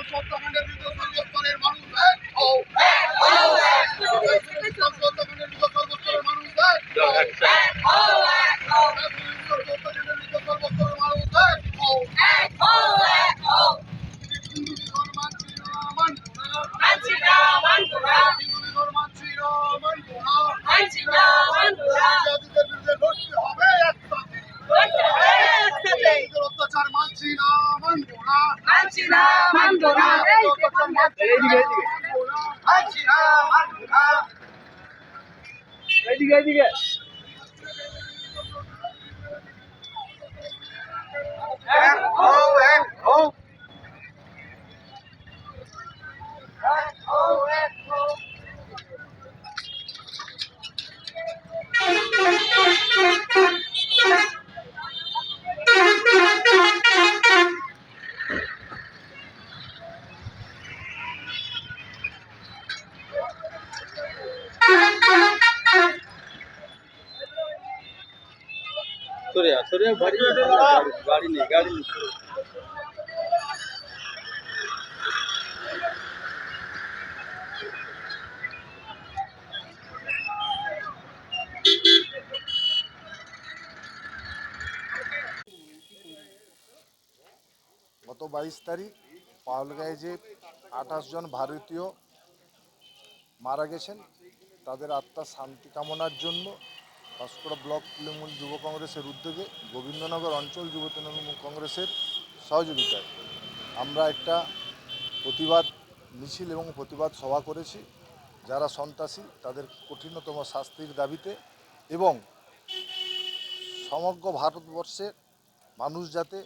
অত্যাচার না, মানবো না। এইদিকে এইদিকে। এইদিকে এইদিকে। গাড়ি নেই গাড়ি নেই। গত বাইশ তারিখ পাওয়ালগাঁয়ে যে আঠাশ জন ভারতীয় মারা গেছেন। তাদের আত্মার শান্তি কামনার জন্য পাঁশকুড়া ব্লক তৃণমূল যুব কংগ্রেসের উদ্যোগে গোবিন্দনগর অঞ্চল যুব তৃণমূল কংগ্রেসের সহযোগিতায় আমরা একটা প্রতিবাদ মিছিল এবং প্রতিবাদ সভা করেছি। যারা সন্ত্রাসী, তাদের কঠিনতম শাস্তির দাবিতে এবং সমগ্র ভারতবর্ষের মানুষ যাতে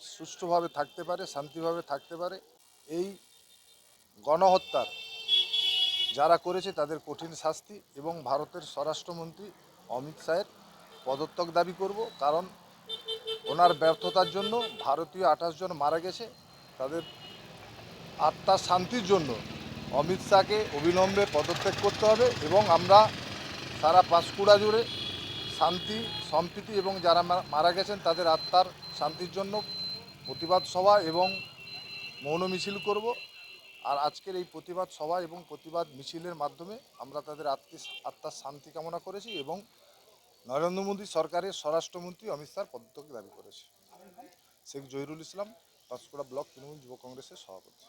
সুষ্ঠুভাবে থাকতে পারে, শান্তিভাবে থাকতে পারে, এই গণহত্যার যারা করেছে তাদের কঠিন শাস্তি এবং ভারতের স্বরাষ্ট্রমন্ত্রী অমিত শাহের পদত্যাগ দাবি করব। কারণ ওনার ব্যর্থতার জন্য ভারতীয় আঠাশ জন মারা গেছে। তাদের আত্মার শান্তির জন্য অমিত শাহকে অবিলম্বে পদত্যাগ করতে হবে এবং আমরা সারা পাঁশকুড়া জুড়ে শান্তি, সম্প্রীতি এবং যারা মারা গেছেন তাদের আত্মার শান্তির জন্য প্রতিবাদ সভা এবং মৌন মিছিল করব। আর আজকের এই প্রতিবাদ সভা এবং প্রতিবাদ মিছিলের মাধ্যমে আমরা তাদের আত্মীয় আত্মার শান্তি কামনা করেছি এবং নরেন্দ্র মোদী সরকারের স্বরাষ্ট্রমন্ত্রী অমিত শাহ পদত্যাগ দাবি করেছে। শেখ জহিরুল ইসলাম পাঁশকুড়া ব্লক তৃণমূল যুব কংগ্রেসের সভাপতি।